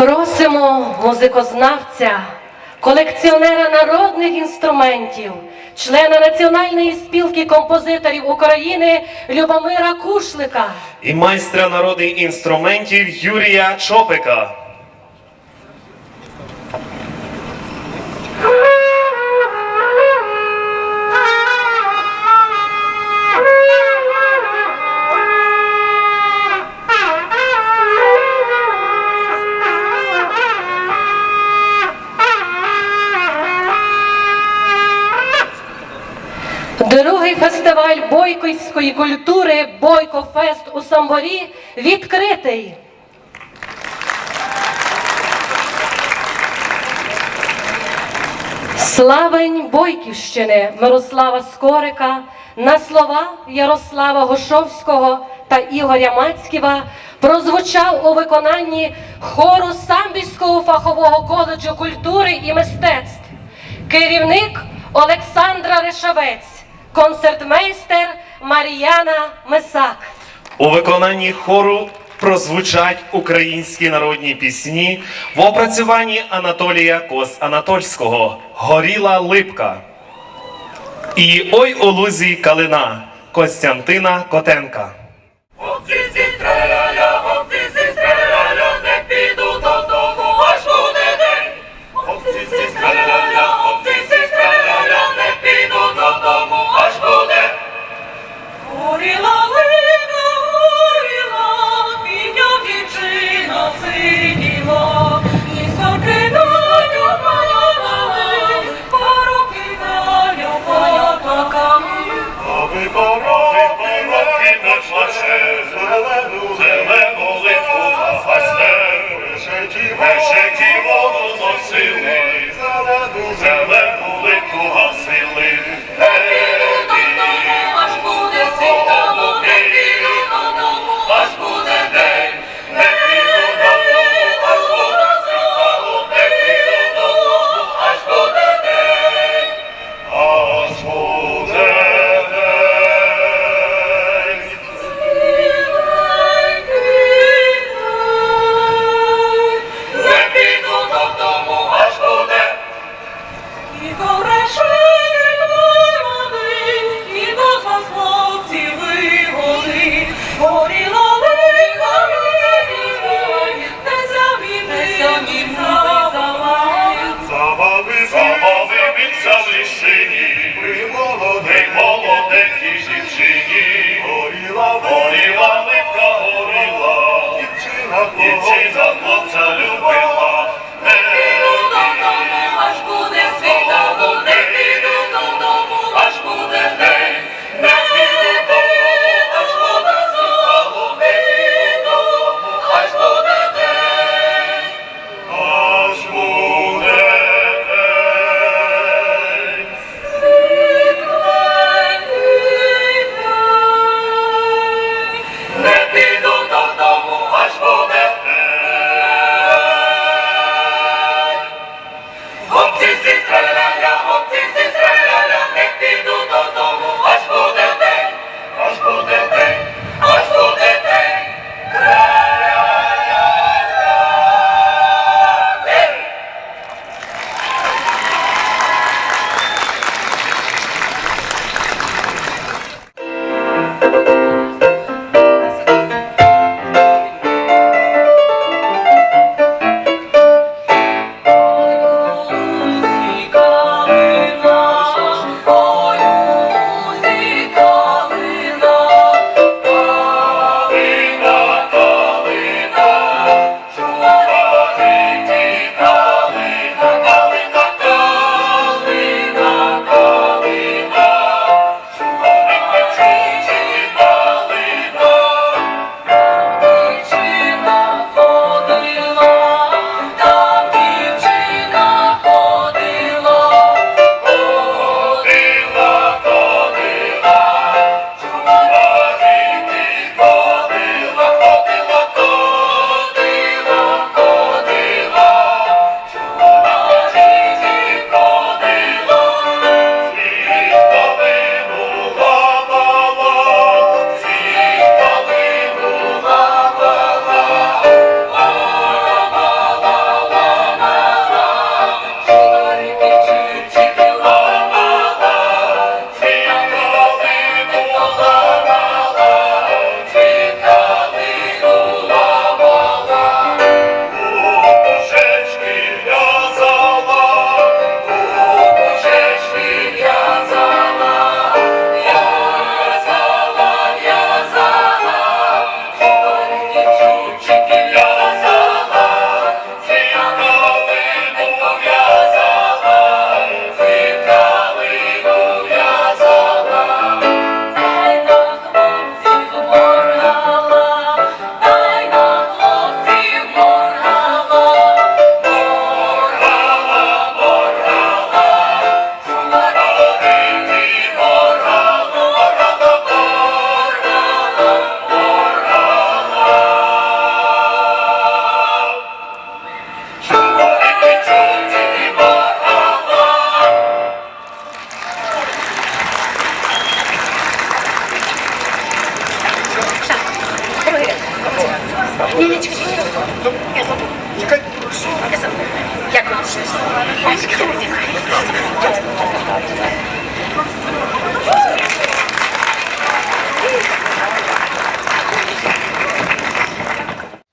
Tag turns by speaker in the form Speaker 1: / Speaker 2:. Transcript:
Speaker 1: Просимо музикознавця, колекціонера народних інструментів, члена національної спілки композиторів України Любомира Кушлика
Speaker 2: і майстра народних інструментів Юрія Чопика.
Speaker 1: Другий фестиваль бойкоської культури Бойкофест у Самборі відкритий. Славень Бойківщини Мирослава Скорика на слова Ярослава Гошовського та Ігоря Мацьківа прозвучав у виконанні хору Самбільського фахового коледжу культури і мистецтв керівник Олександра Решавець концертмейстер Мар'яна Месак.
Speaker 2: У виконанні хору прозвучать українські народні пісні в опрацюванні Анатолія Кос Анатольського Горіла липка і Ой у лузі калина Костянтина Котенка.
Speaker 3: 一
Speaker 4: 起 тебе 光 Лілічка, дякую. Дякую.